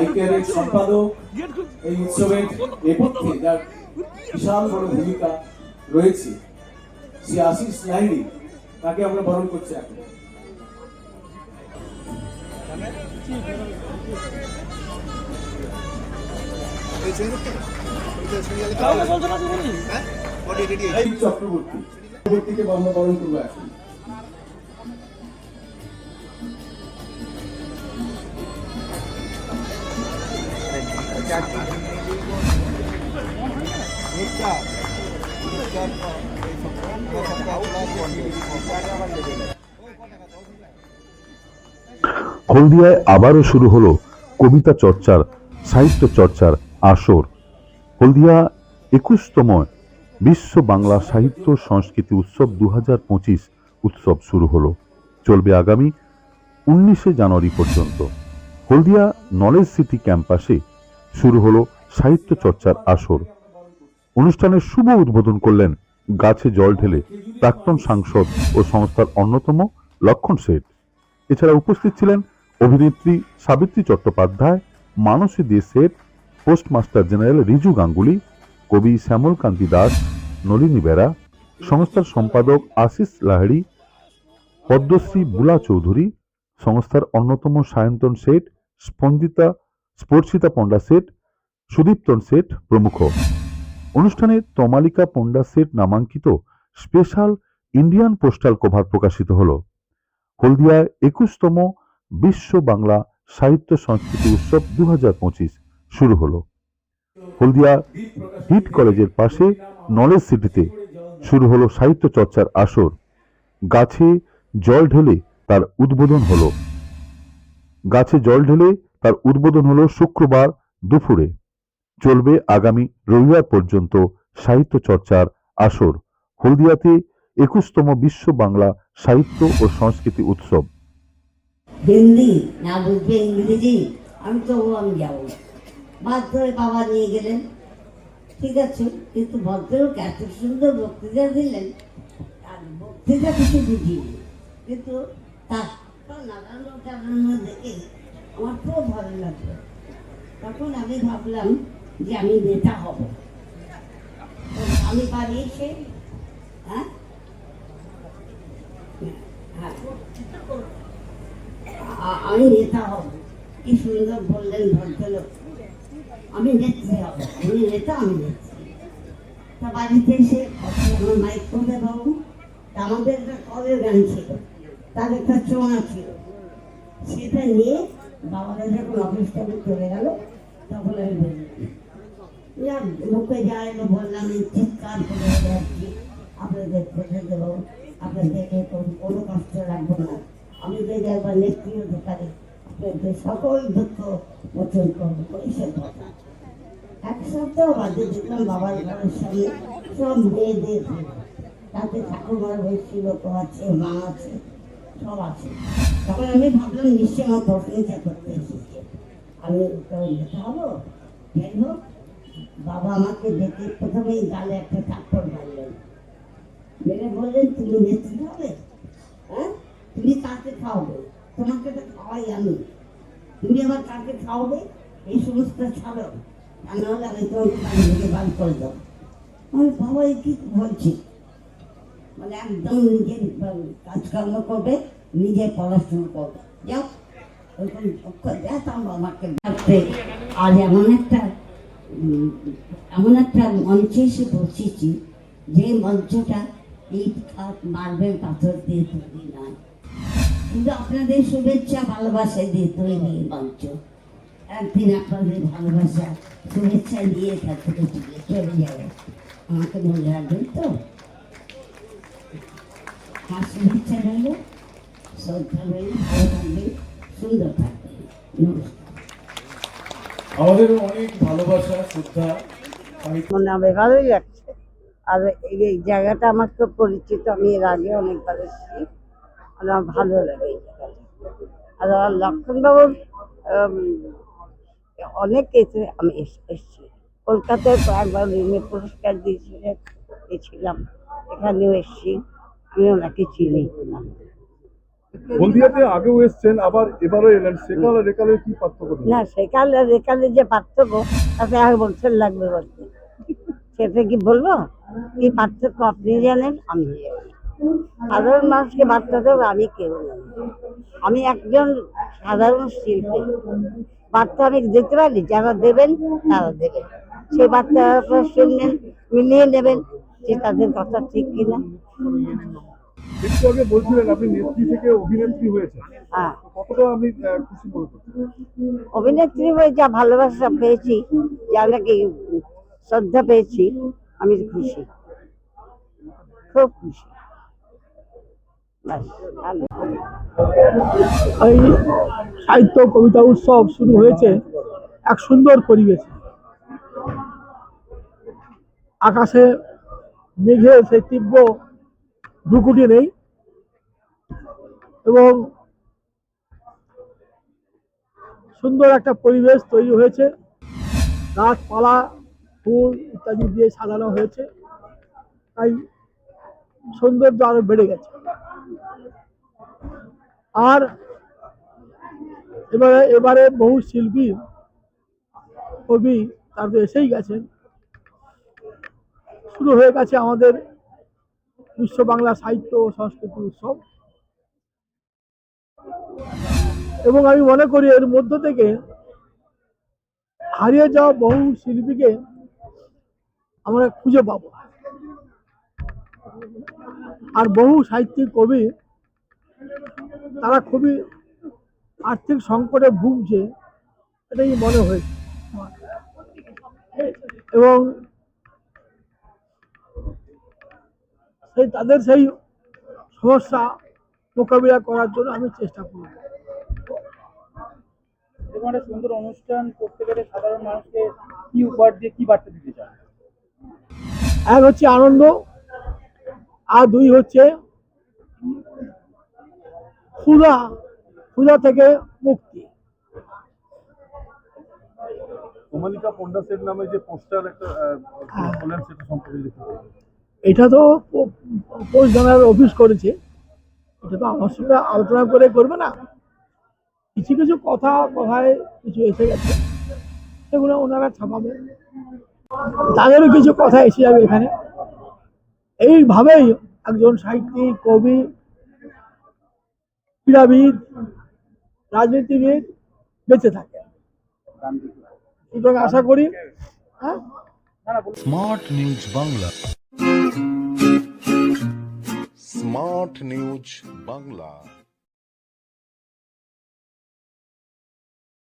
আইকেআরের সম্পাদক এই উৎসবের নেপথ্যে যার বিশাল বড় ভূমিকা রয়েছে সে আশিস লাহিড়ি তাকে আমরা বরণ করছি এখন। চক্রবর্তী চক্রবর্তীকে আমরা বরণ করব এখন। হলদিয়ায় আবারও শুরু হলো কবিতা চর্চার, সাহিত্য চর্চার আসর। হলদিয়া একুশতম বিশ্ব বাংলা সাহিত্য সংস্কৃতি উৎসব দু হাজার পঁচিশ উৎসব শুরু হলো। চলবে আগামী উনিশে জানুয়ারি পর্যন্ত। হলদিয়া নলেজ সিটি ক্যাম্পাসে শুরু হলো সাহিত্য চর্চার আসর। অনুষ্ঠানের শুভ উদ্বোধন করলেন গাছে জল ঢেলে প্রাক্তন সাংসদ ও সংস্থার অন্যতম লক্ষণ শেঠ। এছাড়া উপস্থিত ছিলেন অভিনেত্রী সাবিত্রী চট্টোপাধ্যায়, মানসী দে শেঠ, পোস্টমাস্টার জেনারেল রিজু গাঙ্গুলি, কবি শ্যামল কান্তি দাস, নলিনী বেরা, সংস্থার সম্পাদক আশিস লাহিড়ি, পদ্মশ্রী বুলা চৌধুরী, সংস্থার অন্যতম সায়ন্তন শেঠ, স্পন্দিতা স্পর্শিতা পণ্ডা শেঠ সুদীপ্তন শেঠ প্রমুখ। অনুষ্ঠানে তমালিকা পণ্ডা শেঠ নামাঙ্কিত স্পেশাল ইন্ডিয়ান পোস্টাল কভার প্রকাশিত হলো। হলদিয়ায় একুশতম বিশ্ব বাংলা সাহিত্য সংস্কৃতি উৎসব দু হাজার পঁচিশ শুরু হল। হলদিয়া হিট কলেজের পাশে নলেজ সিটিতে শুরু হলো সাহিত্য চর্চার আসর। গাছে জল ঢেলে তার উদ্বোধন হলো। গাছে জল ঢেলে তার উদ্বোধন হলো শুক্রবার দুপুরে। চলবে আগামী রবিবার পর্যন্ত সাহিত্য চর্চার আসর, হলদিয়াতে একুশতম বিশ্ব বাংলা সাহিত্য ও সংস্কৃতি উৎসব। হিন্দি না বুঝবে ইংরেজি, আমি আমি যাব বাবা নিয়ে গেলেন। ঠিক আছে, কিন্তু ভদ্রলোক এত সুন্দর বক্তৃতা দিলেন আর বক্তৃতা কিছু বুঝিনি। কিন্তু তার নাড়ানো টাড়ানো দেখে আমার খুব ভালো লাগল। তখন আমি ভাবলাম যে আমি নেতা হব। আমি বাড়ি হ্যাঁ? হ্যাঁ। আমি নেতা হব। কি সুন্দর বললেন ভদ্রলোক। আমি নেত্রী হব। উনি নেতা, আমি নেত্রী। তা বাড়িতে এসে আমার মাইক করতে বাবু আমাদের একটা কলের গান ছিল। তার একটা চোঙা ছিল। সেটা নিয়ে বাবারা যখন অফিস থেকে চলে গেল, তখন আমি বললাম, না মুখে যা এলো বললাম চিৎকার আপনাদের খেতে দেবো আপনাদেরকে তো কোনো কষ্ট রাখব না। আমি যদি একবার হতে আপনাদের সকল দুঃখ মোচন করব এক সপ্তাহ বাদে দেখলাম বাবার ঘরের সামনে সব মেয়েদের। তাতে ঠাকুমার বয়সী লোক আছে, মা আছে। সব আছে। তখন আমি ভাবলাম, নিশ্চয়ই আমার প্রশংসা করতে এসেছে আমি যেতে হব। যাই হোক বাবা আমাকে দেখে প্রথমেই গালে একটা থাপ্পড় মারলেন। মেরে বললেন, তুমি নেত্রী হবে হ্যাঁ? তুমি কাকে খাওয়াবে? তোমাকে তো খাওয়াই আমি। তুমি আবার কাকে খাওয়াবে? এই সমস্ত ছাড়ো। তা নাহলে আমি তোমাকে বাড়ি থেকে বার করে দেবো। আমি বাবা এই কি বলছি? মানে একদম নিজের কাজকর্ম করবে, নিজে পড়াশোনা করবে। যাও, ওরকম দেখাম আমাকে ভাবতে আর এমন একটা এমন একটা মঞ্চে এসে বসেছি যে মঞ্চটা খাট মার্বেল পাথর দিয়ে তৈরি নয়। কিন্তু আপনাদের শুভেচ্ছা, ভালোবাসা দিয়ে তৈরি এই মঞ্চ। একদিন আপনাদের ভালোবাসা, শুভেচ্ছা দিয়ে তার থেকে চলে যাবে। আমাকে মনে রাখবেন তো? আর শুভেচ্ছা রইল শ্রদ্ধা রইল ভালো থাকবেন সুন্দর থাকবেন নমস্কার অনেক ভালোবাসা শ্রদ্ধা। মনে ভালোই লাগছে। আর এই এই জায়গাটা আমার তো পরিচিত আমি এর আগে অনেকবার এসেছি। আমার ভালো লাগে এই জায়গাটা। আর আমার লক্ষণবাবুর অনেক এসে আমি এস- এসেছি। কলকাতায় একবার পুরস্কার দিয়েছিলেন গেছিলাম। এখানেও এসেছি। আমি ওনাকে চিনি। না হলদিয়াতে আগেও এসছেন আবার এবারও এলেন। সেকাল আর একালের কি পার্থক্য না সেকাল আর একালে যে পার্থক্য তাতে বছর লাগবে বলতে। সেটা কি বলব? কি পার্থক্য আপনি জানেন? আমি জানি। সাধারণ মানুষকে বার্তা দেবো আমি কেউ জানি আমি একজন সাধারণ শিল্পী। বার্তা আমি দিতে পারি যারা দেবেন তারা দেবেন। সেই বার্তা আপনারা শুনবেন মিলিয়ে নেবেন। যে তাদের কথা ঠিক কিনা। একটু আগে বলছিলেন আপনি নেত্রী থেকে অভিনেত্রী হয়েছেন। হ্যাঁ। কতটা আপনি খুশি মনে করছেন? অভিনেত্রী হয়ে যা ভালোবাসা পেয়েছি যা নাকি শ্রদ্ধা পেয়েছি আমি খুশি। খুব খুশি। এই সাহিত্য কবিতা উৎসব শুরু হয়েছে এক সুন্দর পরিবেশে। আকাশে মেঘের সেই তীব্র ভ্রুকুটি নেই। এবং সুন্দর একটা পরিবেশ তৈরি হয়েছে। গাছপালা, ফুল ইত্যাদি দিয়ে সাজানো হয়েছে। তাই সৌন্দর্য আরও বেড়ে গেছে। আর এবারে এবারে বহু শিল্পী, কবি তার এসেই গেছেন। শুরু হয়ে গেছে আমাদের বিশ্ব বাংলা সাহিত্য ও সংস্কৃতি উৎসব। এবং আমি মনে করি এর মধ্য থেকে হারিয়ে যাওয়া বহু শিল্পীকে আমরা খুঁজে পাবো। আর বহু সাহিত্যিক কবি, তারা খুবই আর্থিক সংকটে ভুগছে, এটাই মনে হয়েছে এবং সেই তাদের সেই সমস্যা মোকাবিলা করার জন্য আমি চেষ্টা করব একটা সুন্দর অনুষ্ঠান করতে পেরে সাধারণ মানুষকে কি উপহার দিয়ে কি বার্তা দিতে চান এক হচ্ছে আনন্দ আর দুই হচ্ছে ক্ষুধা ক্ষুধা থেকে মুক্তি কোমালিকা পন্ডাসের নামে যে পোস্টার একটা হ্যাঁ। সেটা সম্পর্কে। এটা তো পোস্ট জানার অফিস করেছে। এটা তো আমার সঙ্গে আলোচনা করে করবে না। কিছু কিছু কথা কথায় কিছু এসে গেছে। সেগুলো ওনারা ছাপাবেন তাদেরও কিছু কথা এসে যাবে এখানে। এইভাবেই একজন সাহিত্যিক, কবি, ক্রীড়াবিদ, রাজনীতিবিদ বেঁচে থাকে। আশা করি হ্যাঁ? Smart news Bangla. Smart news Bangla.